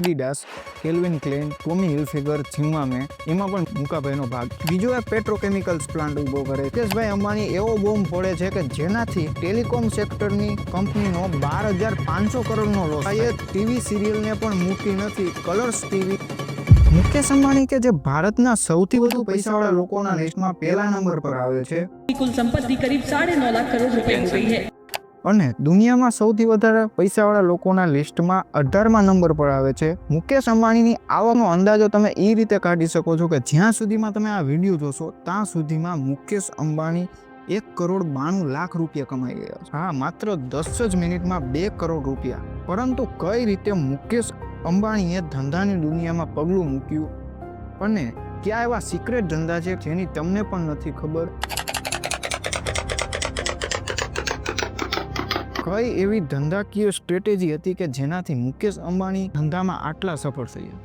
Adidas, Calvin Klein, Tommy Hilfiger જીમામે એમાં પણ મુકાભાઈનો ભાગ. બીજો એ પેટ્રોકેમિકલ્સ પ્લાન્ટ ઊભો કરે. મુકેશભાઈ અંબાણી, એવો બોમ્બ ફોડે છે કે જેનાથી ટેલિકોમ સેક્ટરની કંપનીનો બાર હજાર પાંચસો કરોડનો લોસ આ ટીવી સિરિયલને પણ મૂકી નથી કલર્સ ટીવી. મુકેશ અંબાણી કે જે ભારતના સૌથી વધુ પૈસાવાળા લોકોના લિસ્ટમાં પહેલા નંબર પર આવે છે? કુલ સંપત્તિ કરીબ સાડે લાખ કરોડ રૂપિયા છે. અને દુનિયામાં સૌથી વધારે પૈસાવાળા લોકોના લિસ્ટમાં અઢારમાં નંબર પર આવે છે. મુકેશ અંબાણીની આવકનો અંદાજો તમે એ રીતે કાઢી શકો છો કે જ્યાં સુધીમાં તમે આ વીડિયો જોશો, ત્યાં સુધીમાં મુકેશ અંબાણી એક કરોડ બાણું લાખ રૂપિયા કમાઈ ગયા છે. હા, માત્ર દસ જ મિનિટમાં બે કરોડ રૂપિયા. પરંતુ કઈ રીતે મુકેશ અંબાણીએ ધંધાની દુનિયામાં પગલું મૂક્યું? અને કયા એવા સિક્રેટ ધંધા છે જેની તમને પણ નથી ખબર? કઈ એવી ધંધાકીય સ્ટ્રેટેજી હતી કે જેનાથી મુકેશ અંબાણી ધંધામાં આટલા સફળ થયા?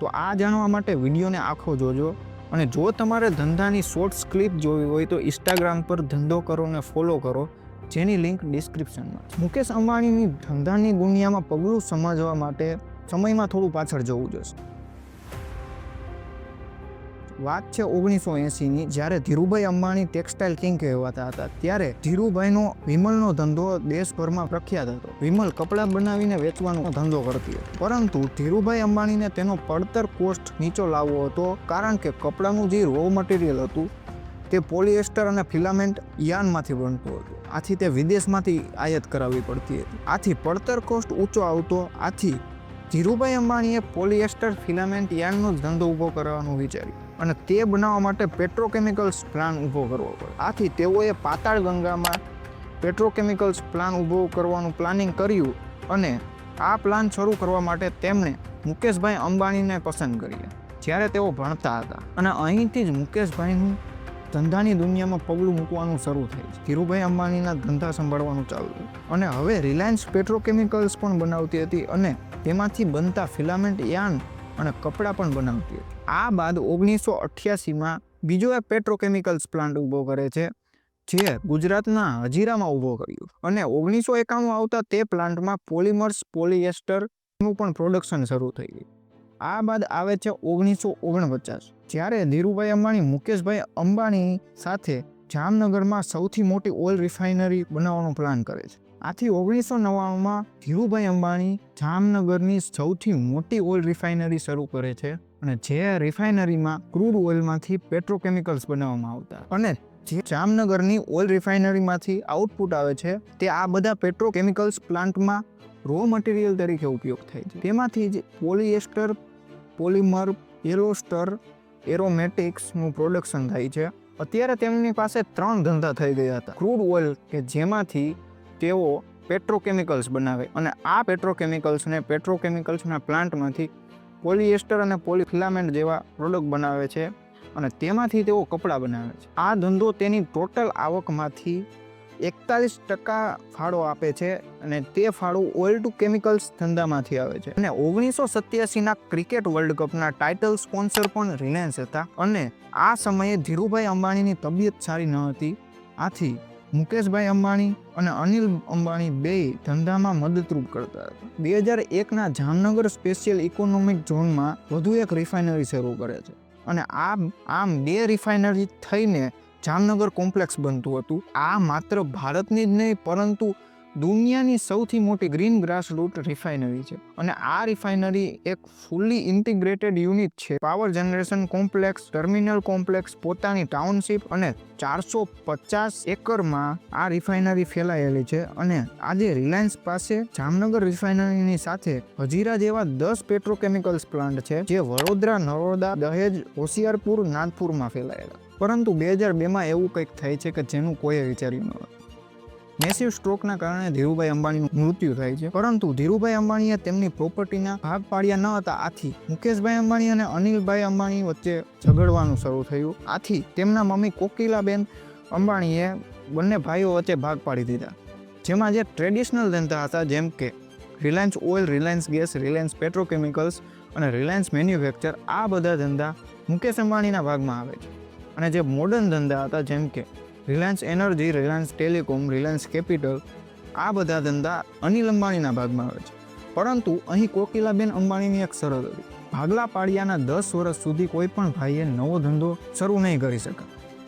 તો આ જાણવા માટે વિડીયોને આખો જોજો અને જો તમારે ધંધાની શોર્ટ્સ ક્લિપ જોવી હોય તો ઇન્સ્ટાગ્રામ પર ધંધો કરો ને ફોલો કરો, જેની લિંક ડિસ્ક્રિપ્શનમાં મુકેશ અંબાણીની ધંધાની દુનિયામાં પગલું સમજવા માટે સમયમાં થોડું પાછળ જવું જોશે. વાત છે ઓગણીસો એંસીની જ્યારે ધીરુભાઈ અંબાણી ટેક્સટાઇલ કિંગ કહેવાતા હતા, ત્યારે ધીરુભાઈનો વિમલનો ધંધો દેશભરમાં પ્રખ્યાત હતો. વિમલ કપડાં બનાવીને વેચવાનો ધંધો કરતી હતી. પરંતુ ધીરુભાઈ અંબાણીને તેનો પડતર કોસ્ટ નીચો લાવવો હતો, કારણ કે કપડાનું જે રો મટીરિયલ હતું, તે પોલિએસ્ટર અને ફિલામેન્ટ યાનમાંથી બનતું હતું. આથી તે વિદેશમાંથી આયાત કરાવવી પડતી હતી. આથી પડતર કોસ્ટ ઊંચો આવતો, આથી ધીરુભાઈ અંબાણીએ પોલિએસ્ટર ફિલામેન્ટ યાનનો ધંધો ઊભો કરવાનું વિચાર્યું. અને તે બનાવવા માટે પેટ્રોકેમિકલ્સ પ્લાન ઊભો કરવો પડે. આથી તેઓએ પાતાળ ગંગામાં પેટ્રોકેમિકલ્સ પ્લાન ઊભો કરવાનું પ્લાનિંગ કર્યું અને આ પ્લાન શરૂ કરવા માટે તેમણે મુકેશભાઈ અંબાણીને પસંદ કર્યા. જ્યારે તેઓ ભણતા હતા. અને અહીંથી જ મુકેશભાઈનું ધંધાની દુનિયામાં પગલું મૂકવાનું શરૂ થાય ધીરુભાઈ અંબાણીના ધંધા સંભાળવાનું ચાલુ અને હવે રિલાયન્સ પેટ્રોકેમિકલ્સ પણ બનાવતી હતી અને તેમાંથી બનતા ફિલામેન્ટ યાન અને કપડાં પણ બનાવતી હતી. આ બાદ ઓગણીસો અઠ્યાસીમાં બીજો એક પેટ્રોકેમિકલ્સ પ્લાન્ટ ઊભો કરે છે, જે ગુજરાતના હજીરામાં ઊભો કર્યો અને ઓગણીસો એકાણું આવતા તે પ્લાન્ટમાં પોલિમર્સ પોલિએસ્ટરનું પણ પ્રોડક્શન શરૂ થઈ ગયું. આ બાદ આવે છે ઓગણીસો ઓગણપચાસ જ્યારે ધીરુભાઈ અંબાણી, મુકેશભાઈ અંબાણી સાથે જામનગરમાં સૌથી મોટી ઓઇલ રિફાઇનરી બનાવવાનો પ્લાન કરે છે. આથી ઓગણીસો નવ્વાણુંમાં ધીરુભાઈ અંબાણી જામનગરની સૌથી મોટી ઓઇલ રિફાઇનરી શરૂ કરે છે. અને જે રિફાઇનરીમાં ક્રૂડ ઓઇલમાંથી પેટ્રોકેમિકલ્સ બનાવવામાં આવતા. અને જે જામનગરની ઓઇલ રિફાઇનરીમાંથી આઉટપુટ આવે છે, તે આ બધા પેટ્રોકેમિકલ્સ પ્લાન્ટમાં રો મટીરિયલ તરીકે ઉપયોગ થાય છે. તેમાંથી જ પોલિએસ્ટર, પોલિમર એરોસ્ટર એરોમેટિક્સનું પ્રોડક્શન થાય છે. અત્યારે તેમની પાસે ત્રણ ધંધા થઈ ગયા હતા. ક્રૂડ ઓઇલ કે જેમાંથી તેઓ પેટ્રોકેમિકલ્સ બનાવે. અને આ પેટ્રોકેમિકલ્સને પેટ્રોકેમિકલ્સના પ્લાન્ટમાંથી પોલિએસ્ટર અને પોલિફિલામેન્ટ જેવા પ્રોડક્ટ બનાવે છે અને તેમાંથી તેઓ કપડાં બનાવે છે. આ ધંધો તેની ટોટલ આવકમાંથી એકતાલીસ ટકા ફાળો આપે છે અને તે ફાળો ઓઇલ ટુ કેમિકલ્સ ધંધામાંથી આવે છે. અને ઓગણીસો સત્યાસીના ક્રિકેટ વર્લ્ડ કપના ટાઇટલ સ્પોન્સર પણ રિલાયન્સ હતા અને આ સમયે ધીરુભાઈ અંબાણીની તબિયત સારી ન હતી. આથી મુકેશભાઈ અંબાણી અને અનિલ અંબાણી બે ધંધામાં મદદરૂપ કરતા હતા. બે હજાર એકના જામનગર સ્પેશિયલ ઇકોનોમિક ઝોનમાં વધુ એક રિફાઇનરી શરૂ કરે છે. અને આમ આમ બે રિફાઇનરી થઈને જામનગર કોમ્પ્લેક્સ બનતું હતું. આ માત્ર ભારતની જ નહીં, પરંતુ દુનિયાની સૌથી મોટી ગ્રીન ગ્રાસ રૂટ રિફાઇનરી છે. અને આ રિફાઇનરી એક ફૂલી ઇન્ટિગ્રેટેડ યુનિટ છે. Power generation complex terminal complex પોતાની ટાઉનશીપ અને ચારસો પચાસ એકરમાં આ રિફાઇનરી ફેલાયેલી છે. અને આજે રિલાયન્સ પાસે જામનગર રિફાઇનરીની સાથે હજીરા જેવા દસ પેટ્રોકેમિકલ્સ પ્લાન્ટ છે, જે વડોદરા, નરોડા, દહેજ, હોશિયારપુર, નાગપુરમાં ફેલાયેલા. પરંતુ બે હજાર બેમાં એવું કંઈક થાય છે કે જેનું કોઈએ વિચાર્યું ન હતું મેસિવ સ્ટ્રોકના કારણે ધીરુભાઈ અંબાણીનું મૃત્યુ થાય છે. પરંતુ ધીરુભાઈ અંબાણીએ તેમની પ્રોપર્ટીના ભાગ પાડ્યા ન હતા. આથી મુકેશભાઈ અંબાણી અને અનિલભાઈ અંબાણી વચ્ચે ઝઘડવાનું શરૂ થયું. આથી તેમના મમ્મી કોકિલાબેન અંબાણીએ બંને ભાઈઓ વચ્ચે ભાગ પાડી દીધા. જેમાં જે ટ્રેડિશનલ ધંધા હતા, જેમ કે Reliance oil, Reliance gas, Reliance petrochemicals અને રિલાયન્સ મેન્યુફેક્ચર, આ બધા ધંધા મુકેશ અંબાણીના ભાગમાં આવે છે. અને જે મોડર્ન ધંધા હતા, જેમ કે Reliance energy, Reliance telecom, Reliance capital, આ બધા ધંધા અનિલ અંબાણીના ભાગમાં આવે છે. પરંતુ અહીં કોકિલાબેન અંબાણીની એક શરત હતી. ભાગલા પાડિયાના દસ વર્ષ સુધી કોઈ પણ ભાઈએ નવો ધંધો શરૂ નહીં કરી શકે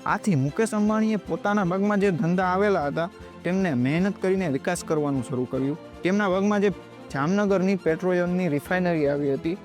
આથી મુકેશ અંબાણીએ પોતાના ભાગમાં જે ધંધા આવેલા હતા, તેમને મહેનત કરીને વિકાસ કરવાનું શરૂ કર્યું. તેમના ભાગમાં જે જામનગરની પેટ્રોલિયમની રિફાઇનરી આવી હતી,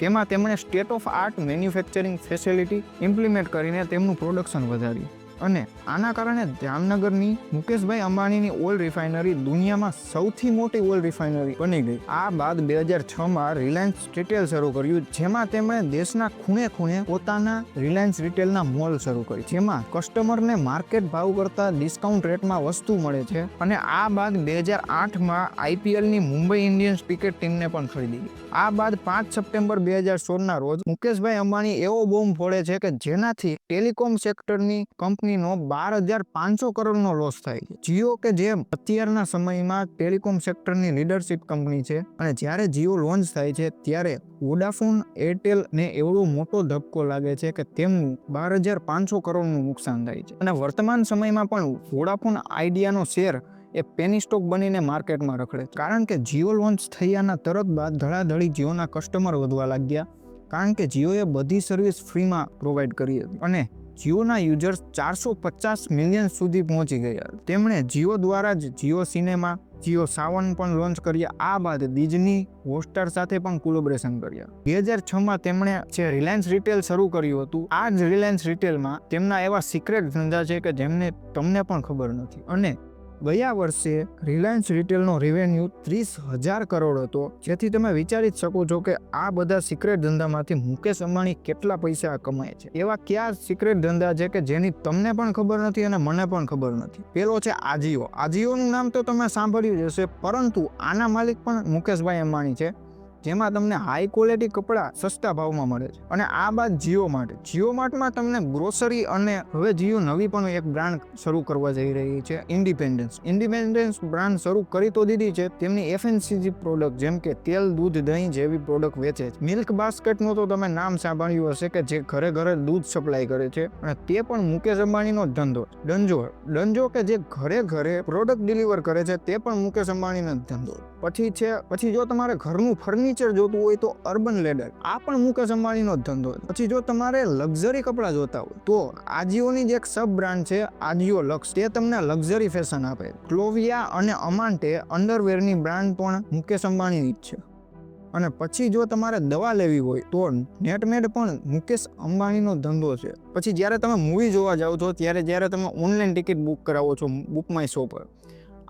તેમાં તેમણે state of art manufacturing facility implement કરીને તેમનું પ્રોડક્શન વધાર્યું. અને આના કારણે જામનગરની મુકેશભાઈ અંબાણીની ઓઇલ રિફાઇનરી દુનિયામાં સૌથી મોટી ઓઇલ રિફાઇનરી બની ગઈ. આ બાદ બે હજાર છમાં રિલાયન્સ રિટેલ શરૂ કર્યું, જેમાં તેમણે દેશના ખૂણે ખૂણે પોતાના રિલાયન્સ રિટેલના મોલ શરૂ કરી જેમાં કસ્ટમરને માર્કેટ ભાવ કરતાં ડિસ્કાઉન્ટ રેટમાં વસ્તુ મળે છે અને આ બાદ બે હજાર આઠમાં આઈપીએલની મુંબઈ ઇન્ડિયન્સ ક્રિકેટ ટીમને પણ ખરીદી આ બાદ પાંચ સપ્ટેમ્બર બે હજાર સોળના રોજ મુકેશભાઈ અંબાણી એવો બોમ્બ ફોડે છે કે જેનાથી ટેલિકોમ સેક્ટરની કંપનીનો બાર હજાર પાંચસો કરોડનો લોસ થાય. છે જીઓ કે જે અત્યારના સમયમાં ટેલિકોમ સેક્ટરની લીડરશિપ કંપની છે અને જ્યારે જીઓ લોન્ચ થાય છે ત્યારે વોડાફોન એરટેલ ને એવડો મોટો ધક્કો લાગે છે કે તેમનું બાર હજાર પાંચસો કરોડનું નુકસાન થાય છે. અને વર્તમાન સમયમાં પણ વોડાફોન આઈડિયાનો શેર એ પેની સ્ટોક બનીને માર્કેટમાં રખડે કારણ કે જીઓ લોન્ચ થયાના તરત બાદ ધડાધડી જીઓના કસ્ટમર વધવા લાગ્યા. કારણ કે જીઓએ બધી સર્વિસ ફ્રીમાં પ્રોવાઈડ કરી હતી. અને જીઓના યુઝર્સ ચારસો પચાસ મિલિયન સુધી પહોંચી ગયા. તેમણે જીઓ દ્વારા જ જીઓ સિનેમા, જીઓ સાવન પણ લોન્ચ કર્યા. આ બાદ ડિઝની હોટસ્ટાર સાથે પણ કોલોબરેશન કર્યા. બે હજાર છમાં તેમણે જે રિલાયન્સ રિટેલ શરૂ કર્યું હતું, આ જ રિલાયન્સ રિટેલમાં તેમના એવા સિક્રેટ ધંધા છે કે જેમને તમને પણ ખબર નથી. અને ગયા વર્ષે રિલાયન્સ રિટેલનો રેવન્યુ ત્રીસ હજાર કરોડ હતો. જેથી તમે વિચારી જ શકો છો કે આ બધા સિક્રેટ ધંધામાંથી મુકેશ અંબાણી કેટલા પૈસા કમાય છે. એવા કયા સિક્રેટ ધંધા છે કે જેની તમને પણ ખબર નથી અને મને પણ ખબર નથી. પેલો છે આજીઓ આજીઓનું નામ તો તમે સાંભળ્યું જ હશે, પરંતુ આના માલિક પણ મુકેશભાઈ અંબાણી છે. જેમાં તમને હાઈ ક્વોલિટી કપડાં સસ્તા ભાવમાં મળે છે. અને આ બાદ જીઓ માર્ટ. જીઓ માર્ટમાં તમને ગ્રોસરી અને હવે જીઓ નવી પણ એક બ્રાન્ડ શરૂ કરવા જઈ રહી છે ઇન્ડિપેન્ડન્સ ઇન્ડિપેન્ડન્સ બ્રાન્ડ શરૂ કરી તો દીધી છે, તેમની એફએનસીજી પ્રોડક્ટ જેમ કે તેલ, દૂધ, દહીં જેવી પ્રોડક્ટ વેચે છે. મિલ્ક બાસ્કેટનું તો તમે નામ સાંભળ્યું હશે કે જે ઘરે ઘરે દૂધ સપ્લાય કરે છે. અને તે પણ મુકેશ અંબાણીનો ધંધો ડંજો ડંજો કે જે ઘરે ઘરે પ્રોડક્ટ ડિલિવર કરે છે, તે પણ મુકેશ અંબાણીનો ધંધો પછી છે, પછી જો તમારે ઘરનું ફર્નિચર જોતું હોય તો અર્બન લેડર. આ પણ મુકેશ અંબાણીનો ધંધો પછી જો તમારે લક્ઝરી કપડાં જોતા હોય, તો આજીઓની જ એક સબ બ્રાન્ડ છે આજીઓ લક્સ. તે તમને લક્ઝરી ફેશન આપે. ક્લોવિયા અને અમાન્ટે અંડરવેરની બ્રાન્ડ પણ મુકેશ અંબાણીની જ છે. અને પછી જો તમારે દવા લેવી હોય, તો નેટમેડ પણ મુકેશ અંબાણીનો ધંધો છે. પછી જ્યારે તમે મૂવી જોવા જાઓ છો, ત્યારે જ્યારે તમે ઓનલાઈન ટિકિટ બુક કરાવો છો બુક માય શો પર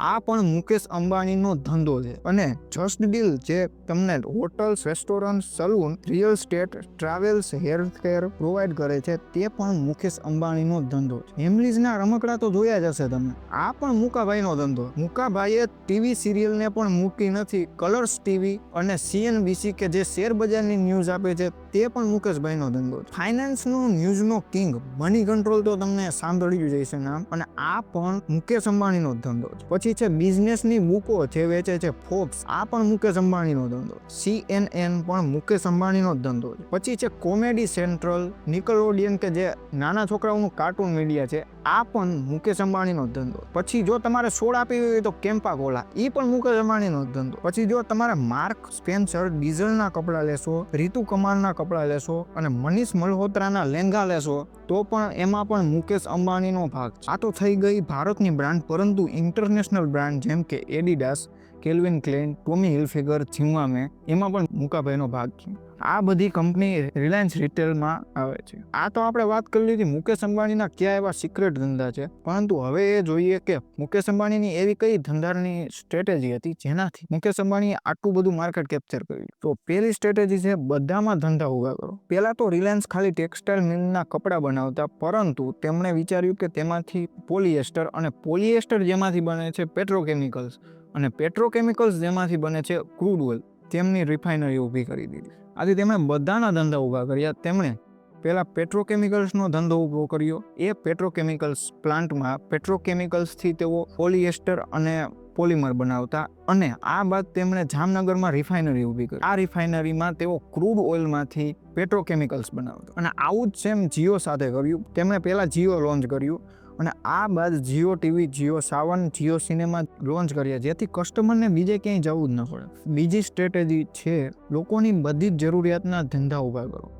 આ પણ મુકેશ અંબાણીનો ધંધો છે. અને જસ્ટ ડીલ જે તમને hotels restaurant salon real state travels health care provide કરે છે, તે પણ મુકેશ અંબાણીનો ધંધો છે. હેમલીઝના રમકડા તો જોયા જ હશે તમે. આ પણ મુકાભાઈનો ધંધો. મુકાભાઈએ ટીવી સિરિયલને પણ મૂકી નથી. કલર્સ ટીવી અને સીએનબીસી કે જે શેર બજારની ન્યૂઝ આપે છે, તે પણ મુકેશભાઈનો ધંધો છે. ફાઇનાન્સનો ન્યૂઝનો કિંગ મની કંટ્રોલ તો તમને સાંભળ્યું જ હશે નામ. અને આ પણ મુકેશ અંબાણીનો ધંધો છે. પછી છે, બિઝનેસની બુકો જે વેચે છે, ફોક્સ. આ પણ મુકેશ અંબાણીનો ધંધો. સીએનએન પણ મુકેશ અંબાણીનો ધંધો છે. પછી છે, કોમેડી સેન્ટ્રલ, નિકલોડિયન કે જે નાના છોકરાઓનું કાર્ટૂન મીડિયા છે, આ પણ મુકેશ અંબાણીનો ધંધો. પછી જો તમારે સોડા આપી હોય તો કેમ્પા કોલા. એ પણ મુકેશ અંબાણીનો ધંધો. પછી જો તમારે માર્ક સ્પેન્સર, ડીઝલના કપડાં લેશો, રીતુ કમાલના કપડાં લેશો અને મનીષ મલ્હોત્રાના લેંગા લેશો, તો પણ એમાં પણ મુકેશ અંબાણીનો ભાગ છે. આ તો થઈ ગઈ ભારતની બ્રાન્ડ, પરંતુ ઇન્ટરનેશનલ બ્રાન્ડ જેમ કે Adidas Calvin Klein Tommy Hilfiger ઝિમામે એમાં પણ મુકાભાઈનો ભાગ છે. આ બધી કંપની રિલાયન્સ રિટેલમાં આવે છે. આ તો આપણે વાત કરી લીધી મુકેશ અંબાણીના કયા એવા સિક્રેટ ધંધા છે, પરંતુ હવે એ જોઈએ કે મુકેશ અંબાણીની એવી કઈ ધંધાની સ્ટ્રેટેજી હતી જેનાથી મુકેશ અંબાણીએ આટલું બધું માર્કેટ કેપ્ચર કર્યું. તો પહેલી સ્ટ્રેટેજી છે, બધામાં ધંધા ઊભા કરો. પહેલા તો રિલાયન્સ ખાલી ટેક્સટાઇલ મિલના કપડાં બનાવતા, પરંતુ તેમણે વિચાર્યું કે તેમાંથી પોલિએસ્ટર અને પોલિએસ્ટર જેમાંથી બને છે પેટ્રોકેમિકલ્સ. અને પેટ્રોકેમિકલ્સ જેમાંથી બને છે ક્રૂડ ઓઇલ તેમની રિફાઇનરી ઊભી કરી દીધી. આથી તેમણે બધાના ધંધા ઊભા કર્યા. તેમણે પહેલાં પેટ્રોકેમિકલ્સનો ધંધો ઊભો કર્યો. એ પેટ્રોકેમિકલ્સ પ્લાન્ટમાં પેટ્રોકેમિકલ્સથી તેઓ પોલિએસ્ટર અને પોલિમર બનાવતા અને આ બાદ તેમણે જામનગરમાં રિફાઇનરી ઊભી કરી. આ રિફાઇનરીમાં તેઓ ક્રૂડ ઓઇલમાંથી પેટ્રોકેમિકલ્સ બનાવતા. અને આવું જ સેમ જીઓ સાથે કર્યું. તેમણે પહેલાં જીઓ લોન્ચ કર્યું. અને આ બાદ Jio TV, Jio Saavn, Jio cinema launch કર્યા, જેથી કસ્ટમરને બીજે ક્યાંય જવું જ ન પડે. બીજી સ્ટ્રેટેજી છે, લોકોની બધી જ જરૂરિયાતના ધંધા ઊભા કરો.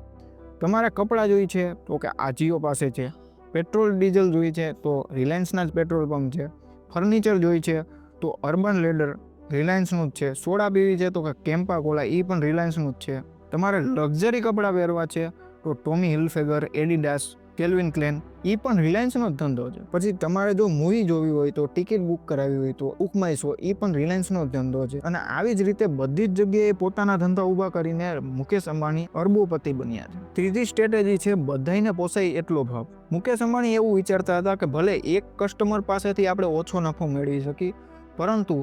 તમારે કપડાં જોઈ છે તો કે આ જીઓ પાસે છે. પેટ્રોલ, ડીઝલ જોઈ છે તો રિલાયન્સના જ પેટ્રોલ પંપ છે. ફર્નિચર જોઈએ છે તો અર્બન લેડર રિલાયન્સનું જ છે. સોડા પીવી છે તો કે કેમ્પા કોલા એ પણ રિલાયન્સનું જ છે. તમારે લક્ઝરી કપડાં પહેરવા છે તો Tommy Hilfiger, Adidas Calvin Klein એ પણ રિલાયન્સનો જ ધંધો છે. પછી તમારે જો મૂવી જોવી હોય તો ટિકિટ બુક કરાવી હોય તો ઉકમાઈ શો એ પણ રિલાયન્સનો જ ધંધો છે. અને આવી જ રીતે બધી જ જગ્યાએ પોતાના ધંધા ઊભા કરીને મુકેશ અંબાણી અરબોપતિ બન્યા છે. ત્રીજી સ્ટ્રેટેજી છે બધાને પોસાય એટલો ભાવ. મુકેશ અંબાણી એવું વિચારતા હતા કે ભલે એક કસ્ટમર પાસેથી આપણે ઓછો નફો મેળવી શકીએ, પરંતુ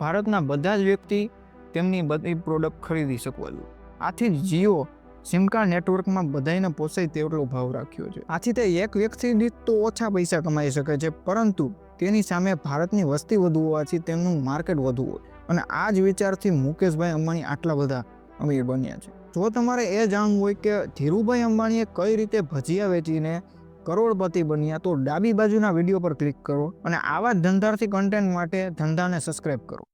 ભારતના બધા જ વ્યક્તિ તેમની બધી પ્રોડક્ટ ખરીદી શકવા જોઈએ. આથી જ જીઓ સિમ કાર્ડ નેટવર્કમાં બધાને પોસાય તેટલો ભાવ રાખ્યો છે. આથી તે એક વ્યક્તિ તો ઓછા પૈસા કમાઈ શકે છે, પરંતુ તેની સામે ભારતની વસ્તી વધુ હોવાથી તેમનું માર્કેટ વધુ હોય. અને આ જ વિચારથી મુકેશભાઈ અંબાણી આટલા બધા અમીર બન્યા છે. જો તમારે એ જાણવું હોય કે ધીરુભાઈ અંબાણીએ કઈ રીતે ભજીયા વેચીને કરોડપતિ બન્યા, તો ડાબી બાજુના વીડિયો પર ક્લિક કરો અને આવા જ ધંધાર્થી કન્ટેન્ટ માટે ધંધાને સબસ્ક્રાઈબ કરો.